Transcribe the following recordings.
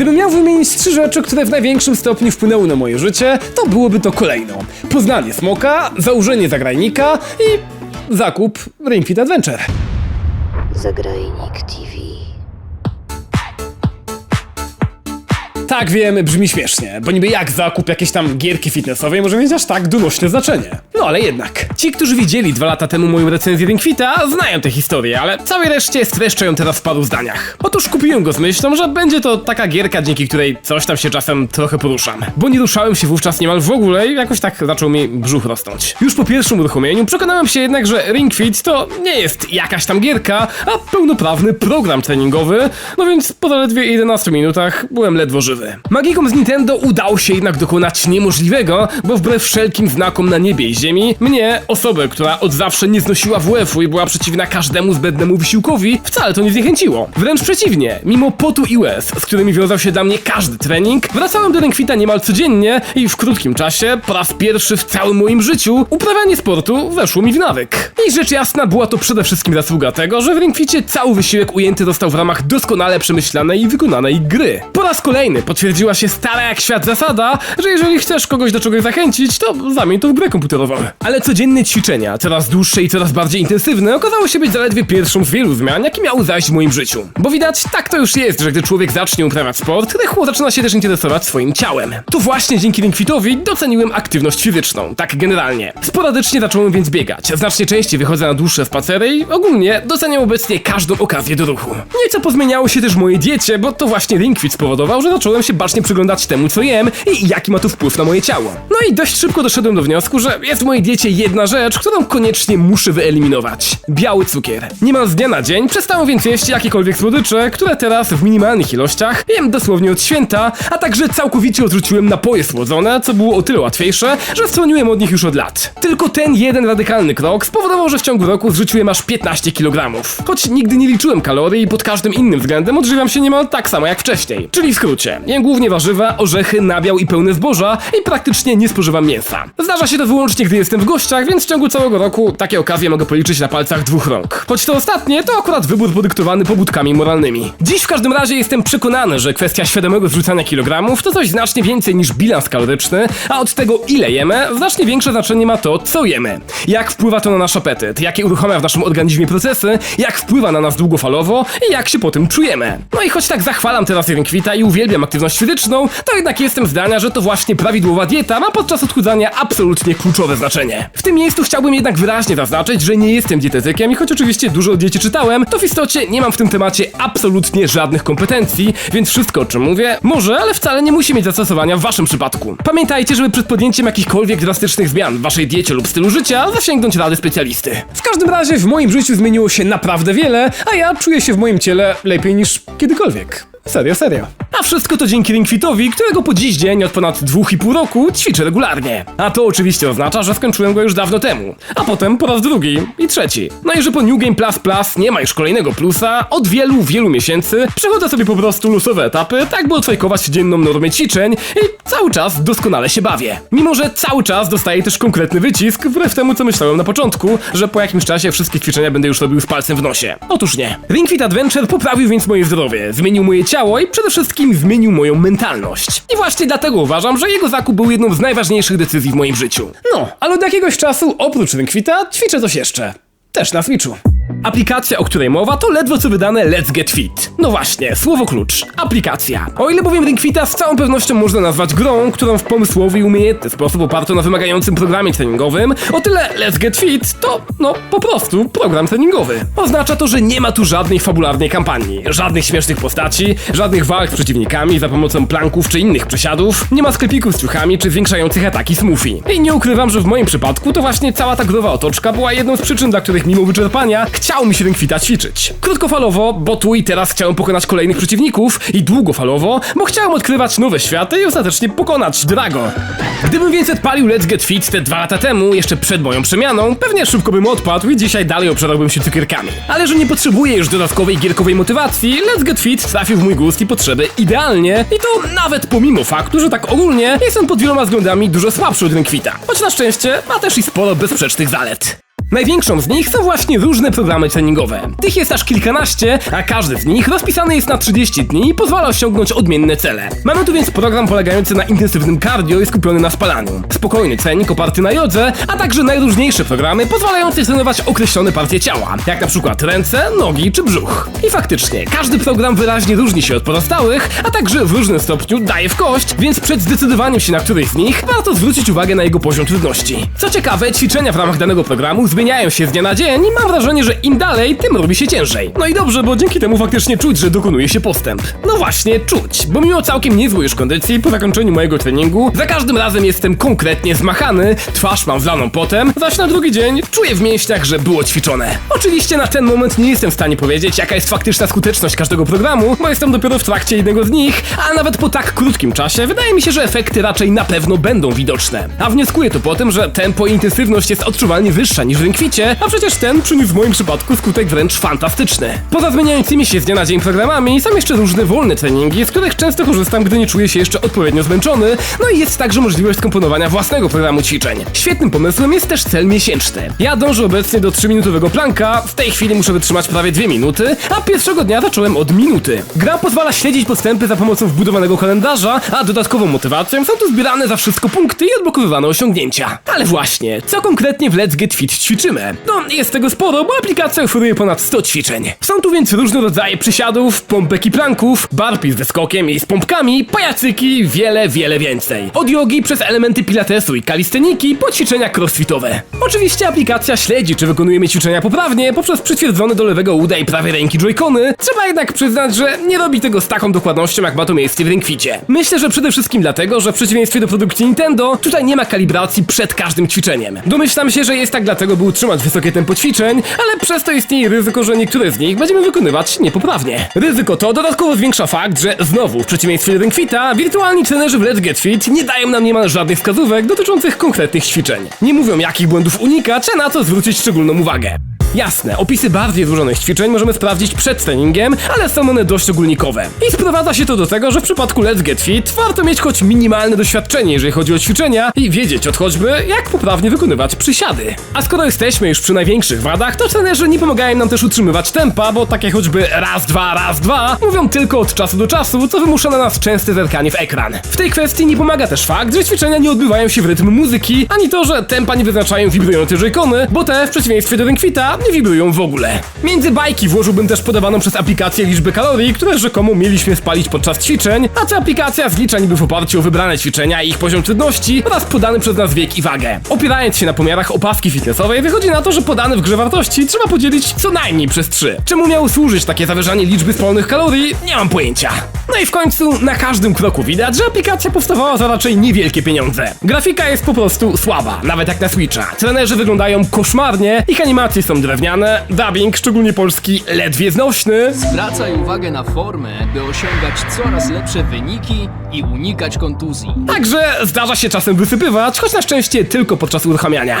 Gdybym miał wymienić trzy rzeczy, które w największym stopniu wpłynęły na moje życie, to byłoby to kolejno. Poznanie smoka, założenie zagrajnika i zakup Ring Adventure. Zagrajnik TV. Tak wiem, brzmi śmiesznie, bo niby jak zakup jakiejś tam gierki fitnessowej może mieć aż tak donośne znaczenie. No ale jednak. Ci, którzy widzieli dwa lata temu moją recenzję Ring Fita, znają tę historię, ale całej reszcie streszczę ją teraz w paru zdaniach. Otóż kupiłem go z myślą, że będzie to taka gierka, dzięki której coś tam się czasem trochę poruszam. Bo nie ruszałem się wówczas niemal w ogóle i jakoś tak zaczął mi brzuch rosnąć. Już po pierwszym uruchomieniu przekonałem się jednak, że Ring Fit to nie jest jakaś tam gierka, a pełnoprawny program treningowy, no więc po zaledwie 11 minutach byłem ledwo żywy. Magikom z Nintendo udało się jednak dokonać niemożliwego, bo wbrew wszelkim znakom na niebie i ziemi, mnie, osobę, która od zawsze nie znosiła WF-u i była przeciwna każdemu zbędnemu wysiłkowi, wcale to nie zniechęciło. Wręcz przeciwnie, mimo potu i łez, z którymi wiązał się dla mnie każdy trening, wracałem do Ringfita niemal codziennie i w krótkim czasie, po raz pierwszy w całym moim życiu, uprawianie sportu weszło mi w nawyk. I rzecz jasna była to przede wszystkim zasługa tego, że w Ringficie cały wysiłek ujęty został w ramach doskonale przemyślanej i wykonanej gry. Po raz kolejny potwierdziła się stara jak świat zasada, że jeżeli chcesz kogoś do czegoś zachęcić, to zamień to w grę komputerową. Ale codzienne ćwiczenia, coraz dłuższe i coraz bardziej intensywne, okazało się być zaledwie pierwszą z wielu zmian, jakie miały zajść w moim życiu. Bo widać, tak to już jest, że gdy człowiek zacznie uprawiać sport, rychło zaczyna się też interesować swoim ciałem. To właśnie dzięki Ringfitowi doceniłem aktywność fizyczną, tak generalnie. Sporadycznie zacząłem więc biegać, znacznie częściej wychodzę na dłuższe spacery i ogólnie doceniam obecnie każdą okazję do ruchu. Nieco pozmieniało się też moje diecie, bo to właśnie Ringfit spowodował, że zacząłem się bacznie przyglądać temu, co jem i jaki ma to wpływ na moje ciało. No i dość szybko doszedłem do wniosku, że jest w mojej diecie jedna rzecz, którą koniecznie muszę wyeliminować. Biały cukier. Niemal z dnia na dzień przestałem więc jeść jakiekolwiek słodycze, które teraz w minimalnych ilościach jem dosłownie od święta, a także całkowicie odrzuciłem napoje słodzone, co było o tyle łatwiejsze, że stroniłem od nich już od lat. Tylko ten jeden radykalny krok spowodował, że w ciągu roku zrzuciłem aż 15 kg. Choć nigdy nie liczyłem kalorii i pod każdym innym względem odżywiam się niemal tak samo jak wcześniej. Czyli w skrócie, jem głównie warzywa, orzechy, nabiał i pełne zboża i praktycznie nie spożywam mięsa. Zdarza się to wyłącznie, gdy jestem w gościach, więc w ciągu całego roku takie okazje mogę policzyć na palcach dwóch rąk. Choć to ostatnie, to akurat wybór podyktowany pobudkami moralnymi. Dziś w każdym razie jestem przekonany, że kwestia świadomego zrzucania kilogramów to coś znacznie więcej niż bilans kaloryczny, a od tego ile jemy, znacznie większe znaczenie ma to, co jemy. Jak wpływa to na nasz apetyt, jakie uruchamia w naszym organizmie procesy, jak wpływa na nas długofalowo i jak się po tym czujemy. No i choć tak zachwalam teraz Rinkwita i uwielbiam aktywność fizyczną, to jednak jestem zdania, że to właśnie prawidłowa dieta ma podczas odchudzania absolutnie kluczowe znaczenie. W tym miejscu chciałbym jednak wyraźnie zaznaczyć, że nie jestem dietetykiem i choć oczywiście dużo o diecie czytałem, to w istocie nie mam w tym temacie absolutnie żadnych kompetencji, więc wszystko o czym mówię może, ale wcale nie musi mieć zastosowania w waszym przypadku. Pamiętajcie, żeby przed podjęciem jakichkolwiek drastycznych zmian w waszej diecie lub stylu życia zasięgnąć rady specjalisty. W każdym razie w moim życiu zmieniło się naprawdę wiele, a ja czuję się w moim ciele lepiej niż kiedykolwiek. Serio, serio. A wszystko to dzięki Ringfitowi, którego po dziś dzień od ponad 2,5 roku ćwiczę regularnie. A to oczywiście oznacza, że skończyłem go już dawno temu. A potem po raz drugi i trzeci. No i że po New Game Plus Plus nie ma już kolejnego plusa, od wielu, wielu miesięcy przechodzę sobie po prostu losowe etapy, tak by odfajkować dzienną normę ćwiczeń i cały czas doskonale się bawię. Mimo, że cały czas dostaję też konkretny wycisk, wbrew temu co myślałem na początku, że po jakimś czasie wszystkie ćwiczenia będę już robił z palcem w nosie. Otóż nie. Ring Adventure poprawił więc moje zdrowie, zmienił moje ciało i przede wszystkim zmienił moją mentalność. I właśnie dlatego uważam, że jego zakup był jedną z najważniejszych decyzji w moim życiu. No, ale od jakiegoś czasu oprócz Ring Fita ćwiczę coś jeszcze. Też na Switchu. Aplikacja, o której mowa, to ledwo co wydane Let's Get Fit. No właśnie, słowo klucz. Aplikacja. O ile bowiem Ring Fita z całą pewnością można nazwać grą, którą w pomysłowy i umiejętny sposób oparto na wymagającym programie treningowym, o tyle Let's Get Fit to, no, po prostu program treningowy. Oznacza to, że nie ma tu żadnej fabularnej kampanii, żadnych śmiesznych postaci, żadnych walk z przeciwnikami za pomocą planków czy innych przesiadów, nie ma sklepików z ciuchami czy zwiększających ataki smoothie. I nie ukrywam, że w moim przypadku to właśnie cała ta growa otoczka była jedną z przyczyn, dla których mimo wyczerpania chciał mi się Ring Fita ćwiczyć. Krótkofalowo, bo tu i teraz chciałem pokonać kolejnych przeciwników i długofalowo, bo chciałem odkrywać nowe światy i ostatecznie pokonać Drago. Gdybym więc odpalił Let's Get Fit te dwa lata temu, jeszcze przed moją przemianą, pewnie szybko bym odpadł i dzisiaj dalej obszarowałbym się cukierkami. Ale że nie potrzebuję już dodatkowej gierkowej motywacji, Let's Get Fit trafił w mój gust i potrzeby idealnie i to nawet pomimo faktu, że tak ogólnie jest on pod wieloma względami dużo słabszy od Ring Fita. Choć na szczęście ma też i sporo bezsprzecznych zalet. Największą z nich są właśnie różne programy treningowe. Tych jest aż kilkanaście, a każdy z nich rozpisany jest na 30 dni i pozwala osiągnąć odmienne cele. Mamy tu więc program polegający na intensywnym cardio i skupiony na spalaniu, spokojny trening oparty na jodze, a także najróżniejsze programy pozwalające trenować określone partie ciała, jak na przykład ręce, nogi czy brzuch. I faktycznie, każdy program wyraźnie różni się od pozostałych, a także w różnym stopniu daje w kość, więc przed zdecydowaniem się na któryś z nich warto zwrócić uwagę na jego poziom trudności. Co ciekawe, ćwiczenia w ramach danego programu zmieniają się z dnia na dzień i mam wrażenie, że im dalej, tym robi się ciężej. No i dobrze, bo dzięki temu faktycznie czuć, że dokonuje się postęp. No właśnie, czuć, bo mimo całkiem niezłej już kondycji, po zakończeniu mojego treningu, za każdym razem jestem konkretnie zmachany, twarz mam wlaną potem, zaś na drugi dzień czuję w mięśniach, że było ćwiczone. Oczywiście na ten moment nie jestem w stanie powiedzieć, jaka jest faktyczna skuteczność każdego programu, bo jestem dopiero w trakcie jednego z nich, a nawet po tak krótkim czasie wydaje mi się, że efekty raczej na pewno będą widoczne. A wnioskuję to po tym, że tempo i intensywność jest odczuwalnie wyższa niż w Ringficie, a przecież ten przyniósł w moim przypadku skutek wręcz fantastyczny. Poza zmieniającymi się z dnia na dzień programami są jeszcze różne wolne treningi, z których często korzystam, gdy nie czuję się jeszcze odpowiednio zmęczony, no i jest także możliwość skomponowania własnego programu ćwiczeń. Świetnym pomysłem jest też cel miesięczny. Ja dążę obecnie do 3-minutowego planka, w tej chwili muszę wytrzymać prawie 2 minuty, a pierwszego dnia zacząłem od minuty. Gra pozwala śledzić postępy za pomocą wbudowanego kalendarza, a dodatkową motywacją są tu zbierane za wszystko punkty i odblokowywane osiągnięcia. Ale właśnie, co konkretnie w Let's Get Fit ćwiczymy? No, jest tego sporo, bo aplikacja oferuje ponad 100 ćwiczeń. Są tu więc różne rodzaje przysiadów, pompek i planków, barpi z wyskokiem i z pompkami, pajacyki, wiele, wiele więcej. Od jogi przez elementy pilatesu i kalisteniki po ćwiczenia crossfitowe. Oczywiście aplikacja śledzi, czy wykonujemy ćwiczenia poprawnie poprzez przytwierdzone do lewego uda i prawej ręki joycony. Trzeba jednak przyznać, że nie robi tego z taką dokładnością, jak ma to miejsce w Ringficie. Myślę, że przede wszystkim dlatego, że w przeciwieństwie do produkcji Nintendo, tutaj nie ma kalibracji przed każdym ćwiczeniem. Domyślam się, że jest tak dlatego, by utrzymać wysokie tempo ćwiczeń, ale przez to istnieje ryzyko, że niektóre z nich będziemy wykonywać niepoprawnie. Ryzyko to dodatkowo zwiększa fakt, że znowu, w przeciwieństwie do Ringfita, wirtualni trenerzy w Let's Get Fit nie dają nam niemal żadnych wskazówek dotyczących konkretnych ćwiczeń. Nie mówią, jakich błędów unikać, a na co zwrócić szczególną uwagę. Jasne, opisy bardziej złożonych ćwiczeń możemy sprawdzić przed treningiem, ale są one dość ogólnikowe. I sprowadza się to do tego, że w przypadku Let's Get Fit warto mieć choć minimalne doświadczenie, jeżeli chodzi o ćwiczenia i wiedzieć od choćby, jak poprawnie wykonywać przysiady. A skoro jesteśmy już przy największych wadach, to trenerzy nie pomagają nam też utrzymywać tempa, bo takie choćby raz, dwa, raz, dwa mówią tylko od czasu do czasu, co wymusza na nas częste zerkanie w ekran. W tej kwestii nie pomaga też fakt, że ćwiczenia nie odbywają się w rytm muzyki, ani to, że tempa nie wyznaczają wibrujące joycony, bo te w przeciwieństwie do Ringfita nie wibrują w ogóle. Między bajki włożyłbym też podawaną przez aplikację liczbę kalorii, które rzekomo mieliśmy spalić podczas ćwiczeń, a ta aplikacja zlicza niby w oparciu o wybrane ćwiczenia i ich poziom trudności oraz podany przez nas wiek i wagę. Opierając się na pomiarach opaski fitnessowej, wychodzi na to, że podane w grze wartości trzeba podzielić co najmniej przez 3. Czemu miało służyć takie zawyżanie liczby spalonych kalorii? Nie mam pojęcia. No i w końcu na każdym kroku widać, że aplikacja powstawała za raczej niewielkie pieniądze. Grafika jest po prostu słaba, nawet jak na Switcha. Trenerzy wyglądają koszmarnie, ich animacje są drewniane, dubbing, szczególnie polski, ledwie znośny. Zwracaj uwagę na formę, by osiągać coraz lepsze wyniki i unikać kontuzji. Także zdarza się czasem wysypywać, choć na szczęście tylko podczas uruchamiania.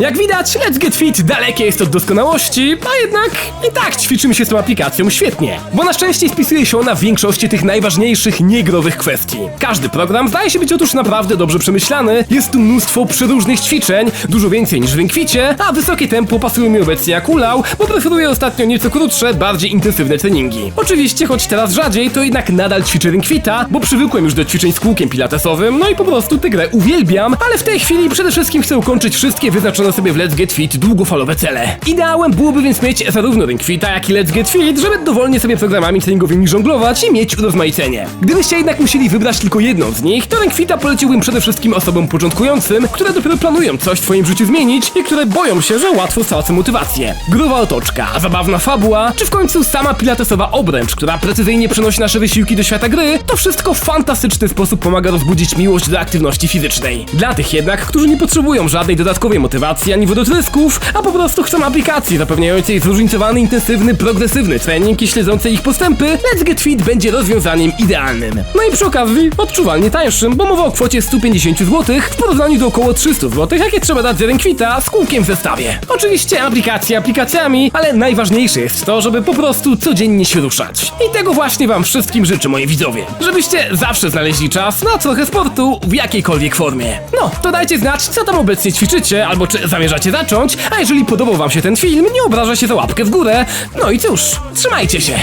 Jak widać, Let's Get Fit dalekie jest od doskonałości, a jednak i tak ćwiczymy się z tą aplikacją świetnie, bo na szczęście spisuje się ona w większości tych najważniejszych niegrowych kwestii. Każdy program zdaje się być otóż naprawdę dobrze przemyślany, jest tu mnóstwo przeróżnych ćwiczeń, dużo więcej niż w Ringficie, a wysokie tempo pasuje mi obecnie jak ulał, bo preferuję ostatnio nieco krótsze, bardziej intensywne treningi. Oczywiście, choć teraz rzadziej, to jednak nadal ćwiczę Ringfita, bo przywykłem już do ćwiczeń z kółkiem pilatesowym, no i po prostu tę grę uwielbiam, ale w tej chwili przede wszystkim chcę ukończyć wszystkie wyznaczone sobie w Let's Get Fit długofalowe cele. Ideałem byłoby więc mieć zarówno Ring Fita, jak i Let's Get Fit, żeby dowolnie sobie programami treningowymi żonglować i mieć urozmaicenie. Gdybyście jednak musieli wybrać tylko jedną z nich, to Ring Fita poleciłbym przede wszystkim osobom początkującym, które dopiero planują coś w swoim życiu zmienić i które boją się, że łatwo stracą motywację. Gruba otoczka, zabawna fabuła, czy w końcu sama pilatesowa obręcz, która precyzyjnie przenosi nasze wysiłki do świata gry, to wszystko w fantastyczny sposób pomaga rozbudzić miłość do aktywności fizycznej. Dla tych jednak, którzy nie potrzebują żadnej dodatkowej motywacji, motywacji ani a po prostu chcą aplikacji zapewniającej zróżnicowany, intensywny, progresywny trening i śledzącej ich postępy, Let's Get Fit będzie rozwiązaniem idealnym. No i przy okazji odczuwalnie tańszym, bo mowa o kwocie 150 zł w porównaniu do około 300 zł, jakie trzeba dać za Renkwita z kółkiem w zestawie. Oczywiście aplikacje aplikacjami, ale najważniejsze jest to, żeby po prostu codziennie się ruszać. I tego właśnie wam wszystkim życzę, moi widzowie. Żebyście zawsze znaleźli czas na trochę sportu w jakiejkolwiek formie. No, to dajcie znać, co tam obecnie ćwiczycie, albo czy zamierzacie zacząć, a jeżeli podobał wam się ten film, nie obraża się za łapkę w górę. No i cóż, trzymajcie się!